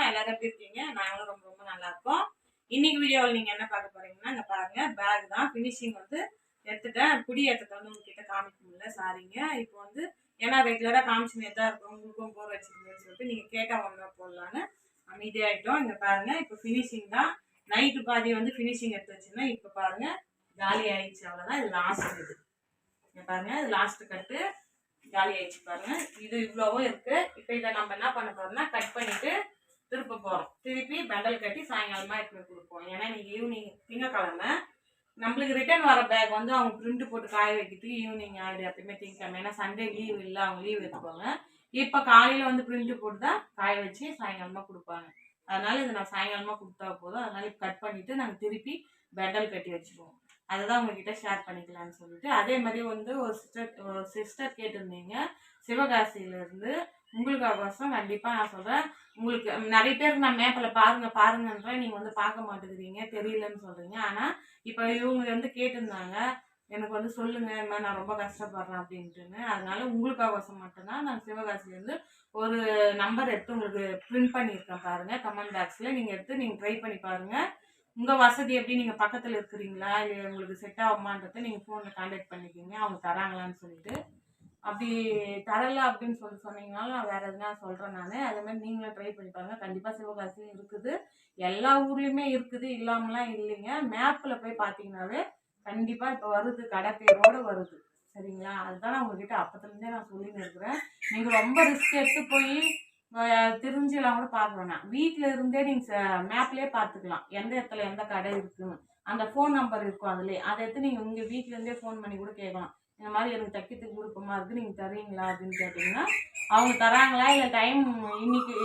வணக்கம் எல்லாரும் எப்படி இருக்கீங்க? நாங்களும் ரொம்ப ரொம்ப நல்லா இருக்கோம். இன்னைக்கு வீடியோவில் நீங்க என்ன பார்க்க போறீங்கன்னா இங்கே பாருங்க பேக் தான். ஃபினிஷிங் வந்து எடுத்துட்டேன். புடி ஏற்றத்தை வந்து உங்ககிட்ட காமிக்க முடியல சாரிங்க இப்போ வந்து ஏன்னா ரெகுலராக காமிச்சுனே தான் இருக்கும். உங்களுக்கும் போர் வச்சிருக்கேன்னு சொல்லிட்டு நீங்க கேட்டா ஒன்றா போடலான்னு அமைதியாயிட்டோம். இங்க பாருங்க இப்போ ஃபினிஷிங் தான். நைட்டு பாதி வந்து ஃபினிஷிங் எடுத்து வச்சுன்னா இப்போ பாருங்க காலி ஆயிடுச்சு. அவ்வளோதான் இது லாஸ்ட் இது. இங்க பாருங்க இது லாஸ்ட் கட்டு காலி ஆயிடுச்சு பாருங்க. இது இவ்வளவும் இருக்கு. இப்போ இதை நம்ம என்ன பண்ண போறோம்னா கட் பண்ணிட்டு திருப்ப போகிறோம் திருப்பி பண்டல் கட்டி சாயங்காலமாக எடுத்து கொடுப்போம். ஏன்னா இன்றைக்கி ஈவினிங் திங்கக்கிழமை. நம்மளுக்கு ரிட்டர்ன் வர பேக் வந்து அவங்க பிரிண்ட் போட்டு காய வைக்கிறதுக்கு ஈவினிங் ஆகிடு எப்பயுமே திங்கக்கிழமை. ஏன்னா சண்டே லீவ் இல்லை. அவங்க லீவ் எடுத்துப்பாங்க இப்போ காலையில் வந்து பிரிண்ட் போட்டு தான் காய வச்சு சாயங்காலமாக கொடுப்பாங்க. அதனால இதை நான் சாயங்காலமாக கொடுத்தா போதும். அதனால இப்போ கட் பண்ணிவிட்டு நாங்கள் திருப்பி பெண்டல் கட்டி வச்சுக்குவோம் அதை தான் உங்ககிட்ட ஷேர் பண்ணிக்கலாம்னு சொல்லிட்டு. அதே மாதிரி வந்து ஒரு சிஸ்டர் ஒரு சிஸ்டர் கேட்டிருந்தீங்க. சிவகாசியிலேருந்து உங்களுக்காகோசம் கண்டிப்பாக நான் சொல்கிறேன் உங்களுக்கு நிறைய பேருக்கு நான் மேப்பில் பாருங்கள் பாருங்கன்றேன் நீங்கள் வந்து பார்க்க மாட்டேங்கிறீங்க. தெரியலன்னு சொல்கிறீங்க ஆனால் இப்போ இவங்க வந்து கேட்டிருந்தாங்க. எனக்கு வந்து சொல்லுங்க இந்த மாதிரி நான் ரொம்ப கஷ்டப்படுறேன் அப்படின்ட்டுன்னு. அதனால உங்களுக்காகோசம் மட்டும்தான். நான் சிவகாசிலேருந்து ஒரு நம்பர் எடுத்து உங்களுக்கு பிரிண்ட் பண்ணியிருக்கேன் பாருங்கள் கமெண்ட் பாக்ஸில் நீங்கள் எடுத்து நீங்கள் ட்ரை பண்ணி பாருங்கள் உங்கள் வசதி எப்படி? நீங்கள் பக்கத்தில் இருக்கிறீங்களா? இல்லை உங்களுக்கு செட் ஆகுமான்றதை நீங்கள் ஃபோனில் கான்டாக்ட் பண்ணிக்கிங்க. அவங்க தராங்களான்னு சொல்லிட்டு. அப்படி தரல அப்படின்னு சொல்லி சொன்னீங்கனாலும் நான் வேற எதுனா சொல்கிறேன் நான். அதே மாதிரி நீங்களும் ட்ரை பண்ணி பாருங்க. கண்டிப்பாக சிவகாசி இருக்குது. எல்லா ஊர்லேயுமே இருக்குது. இல்லாமலாம் இல்லைங்க. மேப்பில் போய் பார்த்தீங்கன்னாவே கண்டிப்பாக இப்போ வருது. கடை பேரோடு வருது. சரிங்களா? அதுதான் நான் உங்ககிட்ட அப்பத்துலேருந்தே நான் சொல்லின்னு இருக்கிறேன். நீங்கள் ரொம்ப ரிஸ்க் எடுத்து போய் தெரிஞ்சுலாம் கூட பார்க்க வேணாம். வீட்டில் இருந்தே நீங்கள் மேப்லேயே பார்த்துக்கலாம் எந்த இடத்துல எந்த கடை இருக்குன்னு. அந்த ஃபோன் நம்பர் இருக்கும் அதுலேயே. அதை எடுத்து நீங்கள் உங்கள் வீட்டிலேருந்தே ஃபோன் பண்ணி கூட கேட்கலாம். இந்த மாதிரி எனக்கு தைக்கிறதுக்கு விருப்பமாக இருக்குது நீங்கள் தரீங்களா அப்படின்னு கேட்டிங்கன்னா அவங்க தராங்களா இல்லை டைம் இன்னைக்கு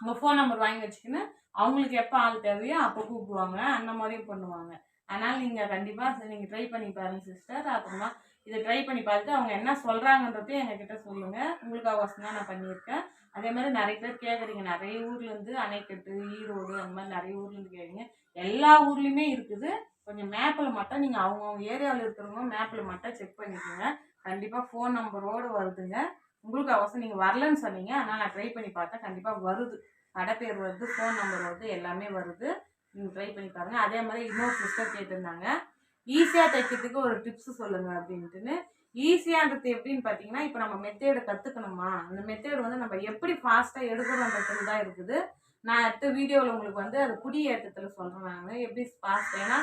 உங்கள் ஃபோன் நம்பர் வாங்கி வச்சுக்கின்னு அவங்களுக்கு எப்போ ஆள் தேவையோ அப்போ கூப்பிடுவாங்க. அந்த மாதிரியும் பண்ணுவாங்க. அதனால் நீங்கள் கண்டிப்பாக நீங்கள் ட்ரை பண்ணி பாருங்க சிஸ்டர் அப்புறமா இதை ட்ரை பண்ணி பார்த்துட்டு அவங்க என்ன சொல்கிறாங்கன்றதையும் எங்ககிட்ட சொல்லுங்கள் உங்களுக்காக வசம் நான் பண்ணியிருக்கேன். அதே மாதிரி நிறைய பேர் கேட்குறீங்க நிறைய ஊர்லேருந்து அணைக்கட்டு ஈரோடு அந்த மாதிரி நிறைய ஊர்லேருந்து கேட்குறீங்க எல்லா ஊர்லேயுமே இருக்குது. கொஞ்சம் மேப்பில் மட்டும் நீங்கள் அவங்கவுங்க ஏரியாவில் இருக்கிறவங்க மேப்பில் மட்டும் செக் பண்ணிக்கோங்க. கண்டிப்பாக ஃபோன் நம்பரோடு வருதுங்க. உங்களுக்கு அவசரம் நீங்கள் வரலன்னு சொன்னீங்க. ஆனால் நான் ட்ரை பண்ணி பார்த்தேன். கண்டிப்பாக வருது. கடை பேர் வருது ஃபோன் நம்பர் வருது எல்லாமே வருது. நீங்கள் ட்ரை பண்ணி பாருங்கள் அதே மாதிரி இன்னொரு சிஸ்டர் கேட்டிருந்தாங்க. ஈஸியாக தைக்கிறதுக்கு ஒரு டிப்ஸ் சொல்லுங்கள் அப்படின்ட்டுன்னு. ஈஸியான்றது எப்படின்னு பார்த்தீங்கன்னா இப்போ நம்ம மெத்தேடை கற்றுக்கணுமா அந்த மெத்தேடு வந்து நம்ம எப்படி ஃபாஸ்ட்டாக எடுக்கிறோன்றது தான் இருக்குது. நான் அடுத்த வீடியோவில் உங்களுக்கு வந்து அது குடியேற்றத்தில் சொல்கிறேன் நான். எப்படி ஃபாஸ்ட் ஏன்னா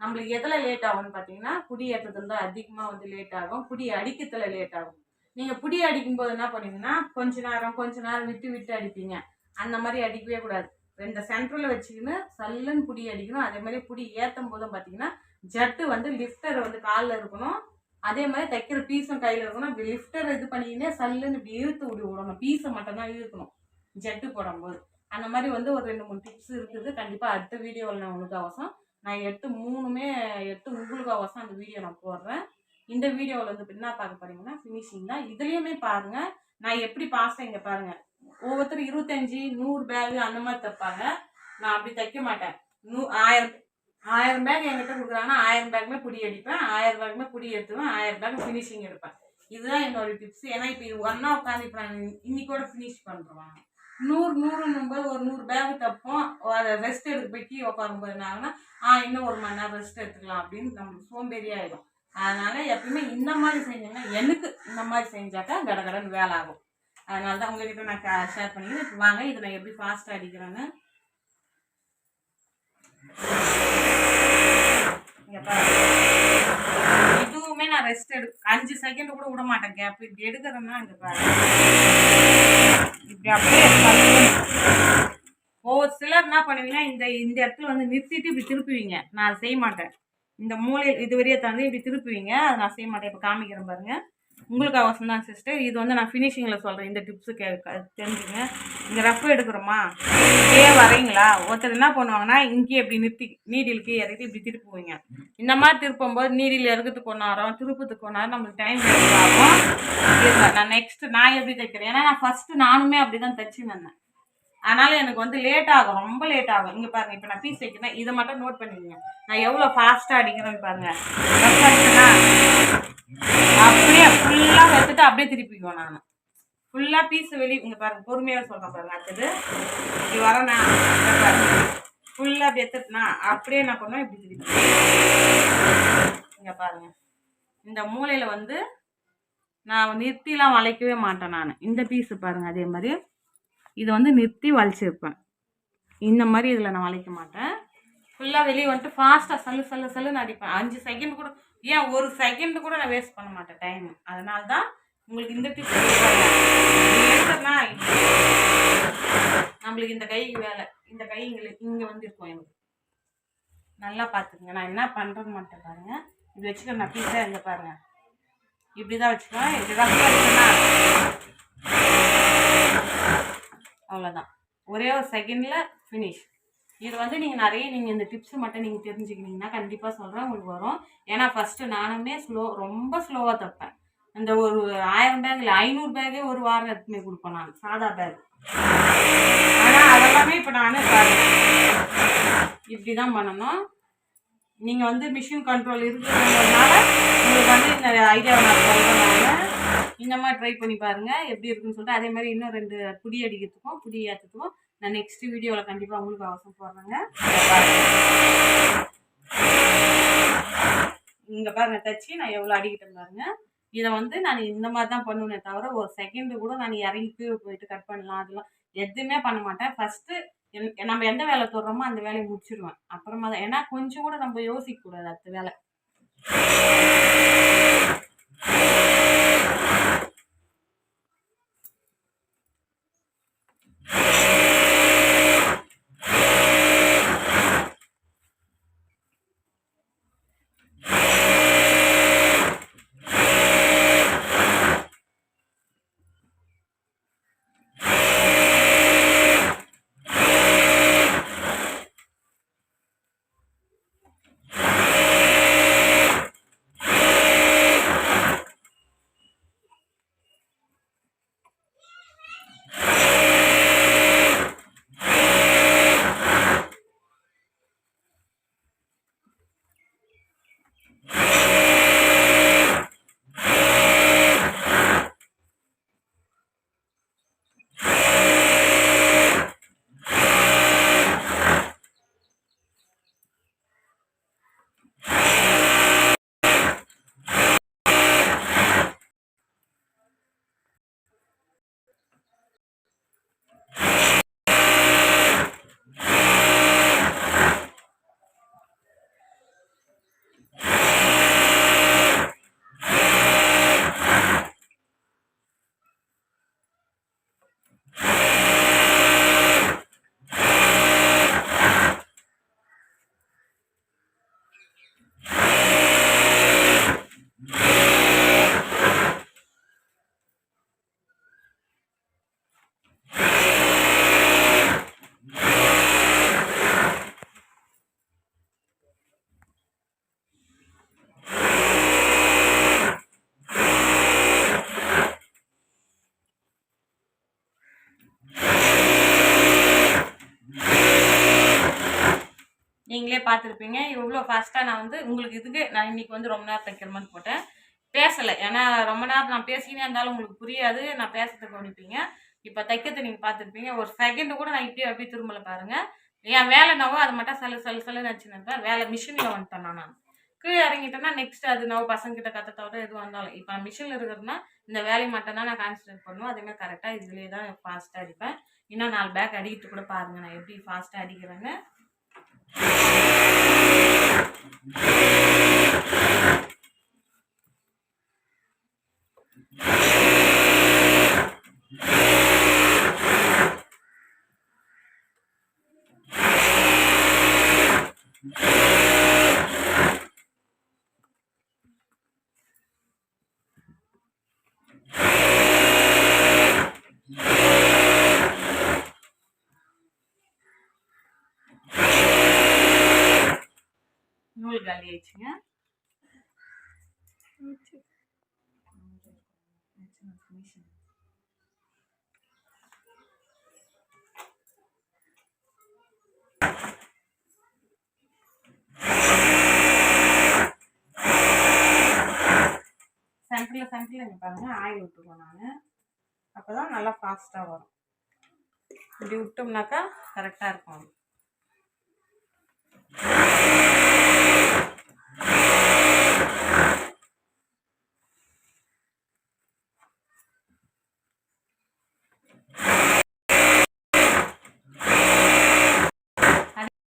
நம்மளுக்கு எதில் லேட் ஆகும்னு பார்த்தீங்கன்னா குடி ஏற்றத்தில் தான் அதிகமாக வந்து லேட் ஆகும். குடி அடிக்கத்தில் லேட் ஆகும். நீங்கள் புடி அடிக்கும் போது என்ன பண்ணுவீங்கன்னா கொஞ்ச நேரம் கொஞ்ச நேரம் விட்டு விட்டு அடிப்பீங்க. அந்த மாதிரி அடிக்கவே கூடாது. ரெண்டு சென்டரில் வச்சுக்கின்னு சல்லுன்னு புடி அடிக்கணும். அதே மாதிரி புடி ஏற்றும் போதும் பார்த்தீங்கன்னா ஜட்டு வந்து லிஃப்டர் வந்து காலில் இருக்கணும். அதே மாதிரி தைக்கிற பீஸும் கையில் இருக்கணும். இப்படி லிஃப்டர் இது பண்ணிக்கினே சல்லுன்னு இப்படி இழுத்து விடி விடணும். பீஸை மட்டும்தான் இழுக்கணும். ஜட்டு போடும்போது. அந்த மாதிரி வந்து ஒரு ரெண்டு மூணு டிப்ஸ் இருக்குது. கண்டிப்பாக அடுத்த வீடியோவில் நான் உங்களுக்கு அவசியம் நான் எட்டு மூணுமே எட்டு உங்களுக்காக அந்த வீடியோ நான் போடுறேன். இந்த வீடியோவில் வந்து என்ன பார்க்க போறீங்கன்னா ஃபினிஷிங் தான். இதுலேயுமே பாருங்கள் நான் எப்படி பாசேன் இங்கே பாருங்கள் ஒவ்வொருத்தரும் இருபத்தஞ்சி நூறு பேகு அந்த மாதிரி தைப்பாங்க. நான் அப்படி தைக்க மாட்டேன். நூ ஆயிரம் ஆயிரம் பேக் என்கிட்ட கொடுக்குறாங்கன்னா ஆயிரம் பேக்குமே புடி அடிப்பேன். ஆயிரம் பேக்குமே புடி எடுத்துவேன் ஆயிரம் பேக் ஃபினிஷிங் எடுப்பேன். இதுதான் என்னோட டிப்ஸ் ஏன்னா இப்போ இது ஒன்றா உட்காந்து இப்போ நான் இன்னைக்கோட ஃபினிஷ் பண்ணுறோம் நூறு நூறுன்னும் போது ஒரு நூறு பேக் தப்போம். அதை ரெஸ்ட் எடுக்க போய் கீழே உட்காரும்போது என்ன ஆ இன்னும் ஒரு மணி நேரம் ரெஸ்ட் எடுத்துக்கலாம் அப்படின்னு நம்மளுக்கு சோம்பேறி ஆகிடும் அதனால எப்பயுமே இந்த மாதிரி செஞ்சீங்கன்னா எனக்கு இந்த மாதிரி செஞ்சாக்கா கடகடன்னு வேலை ஆகும். அதனால தான் உங்ககிட்ட நான் ஷேர் பண்ணிக்கிறேன். இப்போ வாங்க இதை நான் எப்படி ஃபாஸ்ட்டாக அடிக்கிறேன்னு இங்க பாருங்க. இதுவுமே நான் ரெஸ்ட் எடு அஞ்சு செகண்ட் கூட விட மாட்டேன். கேப் இப்படி எடுக்கிறேன்னா இங்க பாரு. இப்படி அப்படியே ஒவ்வொரு சிலர் என்ன பண்ணுவீங்கன்னா இந்த இந்த இடத்துல வந்து நிறுத்திட்டு இப்படி திருப்புவீங்க. நான் அதை செய்ய மாட்டேன். இந்த மூலையில் இது வரையே தந்து இப்படி திருப்புவீங்க. அதை நான் செய்ய மாட்டேன். இப்போ காமிக்கிறேன் பாருங்கள் உங்களுக்கு அவசரம் தான் சிஸ்டர் இது வந்து நான் ஃபினிஷிங்கில் சொல்கிறேன் இந்த டிப்ஸு கே தெரிஞ்சுங்க இங்கே ரஃப் எடுக்கிறோமா? இப்படியே வரீங்களா ஒருத்தர் என்ன பண்ணுவாங்கன்னா இங்கேயே இப்படி நிறுத்தி நீடிலுக்கு இறக்கி இப்படி திருப்புவீங்க. இந்த மாதிரி திருப்பும்போது நீடில் இறக்கிறதுக்கு ஒன்று நேரம் திருப்பத்துக்கு ஒன்று நம்மளுக்கு டைம் ஆகும். நான் நெக்ஸ்ட் நான் எப்படி தைக்கிறேன்? ஏன்னா நான் ஃபஸ்ட்டு நானுமே அப்படி தான் தைச்சு வந்தேன். அதனால் எனக்கு வந்து லேட் ஆகும் ரொம்ப லேட் ஆகும். இங்கே பாருங்க இப்போ நான் பீஸ் வைக்கிறேன் இதை மட்டும் நோட் பண்ணிக்கங்க. நான் எவ்வளோ ஃபாஸ்ட்டாக அடிக்கிறேன்னு பாருங்க rough அடிச்சேனா, அப்படியே ஃபுல்லாக எடுத்துட்டு அப்படியே திருப்பிக்குவேன் நான். ஃபுல்லாக பீஸ் வெளியே இங்கே பாருங்க பொறுமையாக சொல்கிறேன் பாருங்க அடுத்தது. இப்படி வரேண்ணா ஃபுல்லாக அப்படி எடுத்துட்டுனா அப்படியே என்ன பண்ணுவேன் இப்படி திருப்பி இங்கே பாருங்க. இந்த மூலையில் வந்து நான் நிறுத்திலாம் வளைக்கவே மாட்டேன் நான். இந்த பீஸு பாருங்கள் அதே மாதிரி. இதை வந்து நிறுத்தி வளைச்சிருப்பேன் இந்த மாதிரி இதில் நான் வளைக்க மாட்டேன். ஃபுல்லாக வெளியே வந்துட்டு ஃபாஸ்ட்டாக சல்லு சல்லு சல்லுன்னு அடிப்பேன். அஞ்சு செகண்ட் கூட ஏன் ஒரு செகண்ட் கூட நான் வேஸ்ட் பண்ண மாட்டேன் டைம் அதனால தான் உங்களுக்கு இந்த டிப்ஸ் நம்மளுக்கு இந்த கைக்கு வேலை. இந்த கை இங்கே இங்கே வந்து இருக்கும் எனக்கு. நல்லா பார்த்துக்குங்க. நான் என்ன பண்ணுறது மட்டும் பாருங்க. இப்படி வச்சுக்க நான் பீஸாக இங்கே பாருங்க. இப்படி தான் வச்சுக்குவேன் இப்படி தான் அவ்வளோதான் ஒரே ஒரு செகண்டில் ஃபினிஷ் இது வந்து நீங்கள் நிறைய நீங்கள் இந்த டிப்ஸ் மட்டும் நீங்கள் தெரிஞ்சுக்கினீங்கன்னா கண்டிப்பாக சொல்கிறேன் உங்களுக்கு வரும். ஏன்னா ஃபஸ்ட்டு நானுமே ஸ்லோ ரொம்ப ஸ்லோவாக தைப்பேன். அந்த ஒரு ஆயிரம் பேக் இல்லை ஐநூறு பேக்கே ஒரு வாரம் எடுத்துமே கொடுப்பேன் நான் சாதா பேக் ஆனால் அதெல்லாமே இப்போ நானே இப்படி தான் பண்ணணும். நீங்கள் வந்து மிஷின் கண்ட்ரோல் இருக்கிறதுனால உங்களுக்கு வந்து இந்த ஐடியாவை நான் சொல்கிறேன் இந்த மாதிரி ட்ரை பண்ணி பாருங்கள் எப்படி இருக்குன்னு சொல்லிட்டு. அதே மாதிரி இன்னும் ரெண்டு புடி அடிக்கிறதுக்கும் புடி ஏற்றுறதுக்கும் நான் நெக்ஸ்ட் வீடியோவில் கண்டிப்பாக உங்களுக்கு அவசரம் போடுறேங்க. இங்கே பாருங்க தச்சு நான் எவ்வளோ அடிக்கிட்டேன் பாருங்க. இதை வந்து நான் இந்த மாதிரி தான் பண்ணுவேனே தவிர ஒரு செகண்டு கூட நான் இறங்கி போயிட்டு கட் பண்ணலாம் அதெல்லாம் எதுவுமே பண்ண மாட்டேன். ஃபஸ்ட்டு நம்ம எந்த வேலை தொடுறோமோ அந்த வேலையை முடிச்சிடுவேன் அப்புறமா தான். ஏன்னா கொஞ்சம் கூட நம்ம யோசிக்கக்கூடாது அடுத்த வேலை. நீங்களே பார்த்துருப்பீங்க. இவ்வளோ ஃபாஸ்ட்டாக நான் வந்து உங்களுக்கு இதுக்கு நான் இன்னைக்கு வந்து ரொம்ப நேரம் தைக்கிற மாதிரி போட்டேன். பேசலை. ஏன்னா ரொம்ப நேரம் நான் பேசினே இருந்தாலும் உங்களுக்கு புரியாது. நான் பேசுறதுக்கு கவனிப்பீங்க. இப்போ தைக்கிறது நீங்கள் பார்த்துருப்பீங்க. ஒரு செகண்டு கூட நான் இப்படியே அப்படியே திரும்பல பாருங்கள் என் வேலை நவோ அதை மட்டும் சலு சல்லு சல்லுன்னு வச்சுன்னு வேலை மிஷினில் வந்துட்டேன் நான். கீழே இறங்கிட்டேன்னா நெக்ஸ்ட் அது நான் பசங்ககிட்ட கற்ற தவிர எதுவும் வந்தாலும் இப்போ மிஷினில் இருக்கிறதுனா இந்த வேலையை மட்டும் தான் நான் கான்சன்ட்ரேட் பண்ணுவேன். அதேமாதிரி கரெக்டாக இதுலேயே தான் ஃபாஸ்ட்டாக அடிப்பேன் இன்னும் நாலு பேக் அடிக்கிட்டு கூட பாருங்கள் நான் எப்படி ஃபாஸ்ட்டாக அடிக்கிறேன்னு. Thank you. காலி ஆயிடுச்சுங்க சென்டரில் சென்டரில் இங்கே பாருங்க. ஆயில் விட்டுருவோம் நான். அப்போ தான் நல்லா ஃபாஸ்ட்டாக வரும். இப்படி விட்டோம்னாக்கா கரெக்டாக இருக்கும் அது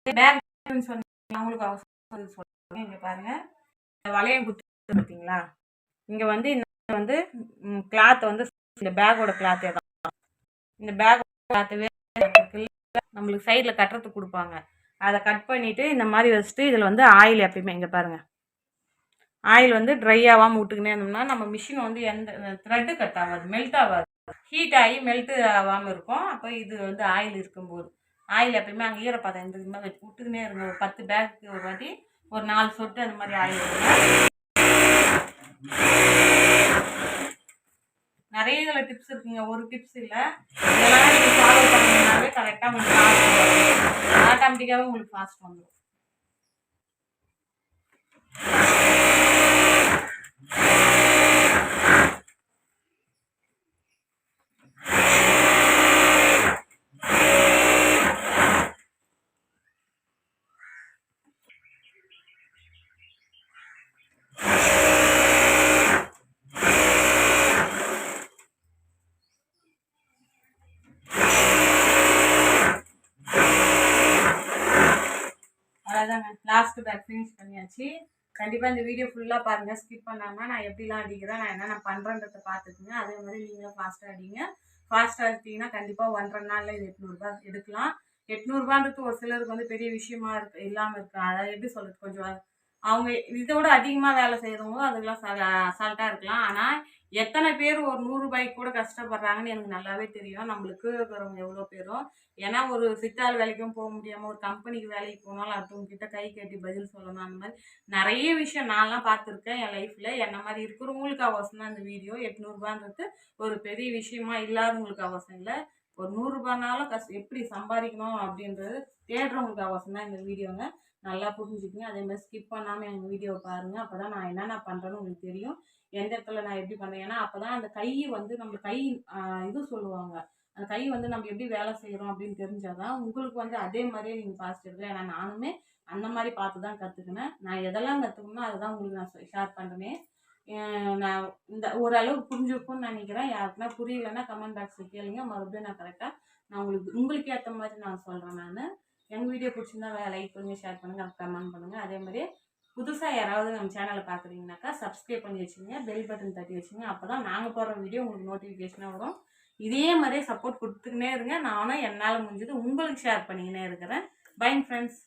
பேக் சொன்னீங்க அவங்களுக்கு அவசரம் சொல்லுங்க இங்கே பாருங்கள் இந்த வளையம் குத்து பார்த்தீங்களா? இங்கே வந்து இந்த வந்து கிளாத் வந்து இந்த பேக்கோட கிளாத்தே தான். இந்த பேக் கிளாத்து நம்மளுக்கு சைடில் கட்டுறதுக்கு கொடுப்பாங்க. அதை கட் பண்ணிவிட்டு இந்த மாதிரி வச்சுட்டு இதில் வந்து ஆயில் எப்பயுமே இங்கே பாருங்கள் ஆயில் வந்து ட்ரை ஆகாமல் விட்டுக்கினே இருந்தோம்னா நம்ம மிஷின் வந்து எந்த த்ரெட்டு கட் ஆகாது மெல்ட் ஆகாது. ஹீட் ஆகி மெல்ட்டு ஆகாமல் இருக்கும். அப்போ இது வந்து ஆயில் இருக்கும்போது. ஆயில் எப்பயுமே அங்கே ஈரப்பதம் இந்த இது மாதிரி விட்டுக்கினே இருங்க ஒரு பத்து பேக்கு ஒரு வாட்டி ஒரு நாலு சொட்டு அந்த மாதிரி ஆயில் நிறைய இதில் டிப்ஸ் இருக்குங்க. ஒரு டிப்ஸ் இல்லை. இதெல்லாம் நீங்கள் ஃபாலோ பண்ணீங்கன்னாவே கரெக்டாக உங்களுக்கு ஃபாஸ்ட் ஆட்டோமேட்டிக்காகவே உங்களுக்கு ஃபாஸ்ட் வந்துடும் அதாங்க லாஸ்ட் பேக் ஃபினிஷ் பண்ணியாச்சு. கண்டிப்பாக இந்த வீடியோ ஃபுல்லாக பாருங்கள் ஸ்கிப் பண்ணாமல் நான் எப்படிலாம் அடிக்கிறேன் நான் என்னென்ன பண்ணுறேன்றத பார்த்துக்குங்க. அதே மாதிரி நீங்களும் ஃபாஸ்ட்டாக அடிங்க. ஃபாஸ்ட்டாக எடுத்தீங்கன்னா கண்டிப்பாக ஒன்றரை நாளில் இது எட்நூறுபா எடுக்கலாம். எட்நூறுபான்றது ஒரு சிலருக்கு வந்து பெரிய விஷயமா இருக்கு இல்லாமல் இருக்கு. அதை எப்படி சொல்கிறது கொஞ்சம் அவங்க இதோட அதிகமாக வேலை செய்கிறவங்க அதுக்கெல்லாம் அசால்ட்டாக இருக்கலாம். ஆனால் எத்தனை பேர் ஒரு நூறுரூபாய்க்கு கூட கஷ்டப்படுறாங்கன்னு எனக்கு நல்லாவே தெரியும். நம்மளுக்கு இருக்கிறவங்க எவ்வளோ பேரும் ஏன்னா ஒரு சித்தாள் வேலைக்கும் போக முடியாமல் ஒரு கம்பெனிக்கு வேலைக்கு போனாலும் அடுத்தவங்க கிட்ட கை கட்டி பதில் சொல்லணும். அந்த மாதிரி நிறைய விஷயம் நான்லாம் பார்த்துருக்கேன் என் லைஃப்பில் என்ன மாதிரி இருக்கிறவங்களுக்கு அவசியம் தான் இந்த வீடியோ. எட்நூறுபான்றது ஒரு பெரிய விஷயமா இல்லாதவங்களுக்கு அவசியம் இல்லை. ஒரு நூறுரூபானாலும் கஷ்ட எப்படி சம்பாதிக்கணும் அப்படின்றது தேடுறவங்களுக்கு அவசியம் தான் இந்த வீடியோங்க. நல்லா புரிஞ்சுக்கிங்க. அதே மாதிரி ஸ்கிப் பண்ணாமல் எங்கள் வீடியோவை பாருங்கள் அப்போ தான் நான் என்னென்ன பண்ணுறேன்னு உங்களுக்கு தெரியும். எந்த இடத்துல நான் எப்படி பண்ணேன் ஏன்னா அப்போ தான் அந்த கை வந்து நம்ம கை இது சொல்லுவாங்க. அந்த கை வந்து நம்ம எப்படி வேலை செய்கிறோம் அப்படின்னு தெரிஞ்சாதான் உங்களுக்கு வந்து அதே மாதிரியே நீங்கள் பாசிட்டிவ் எடுக்கலாம். ஏன்னா நானுமே அந்த மாதிரி பார்த்து தான் கற்றுக்கினேன் நான் எதெல்லாம் கற்றுக்கணும் அதை தான் உங்களுக்கு நான் ஷேர் பண்ணுறேன் நான் இந்த ஓரளவுக்கு புரிஞ்சிருக்கும்னு நினைக்கிறேன். யாருக்குன்னா புரியலைன்னா கமெண்ட் பாக்ஸில் கேளுங்க. மறுபடியும் நான் கரெக்டாக நான் உங்களுக்கு உங்களுக்கு ஏற்ற மாதிரி நான் சொல்கிறேன் நான். எங்கள் வீடியோ பிடிச்சிருந்தா லைக் பண்ணுங்கள் ஷேர் பண்ணுங்கள் கமெண்ட் பண்ணுங்கள் அதே மாதிரி புதுசாக யாராவது நம்ம சேனலை பார்க்குறீங்கனாக்கா சப்ஸ்கிரைப் பண்ணி வச்சுங்க பெல் பட்டன் தட்டி வச்சுங்க அப்போ தான் நாங்கள் போடுற வீடியோ உங்களுக்கு நோட்டிஃபிகேஷனாக வரும். இதே மாதிரியே சப்போர்ட் கொடுத்துக்கினே இருங்க. நானும் என்னால் முடிஞ்சது உங்களுக்கு ஷேர் பண்ணிக்கினே இருக்கிறேன். Bye friends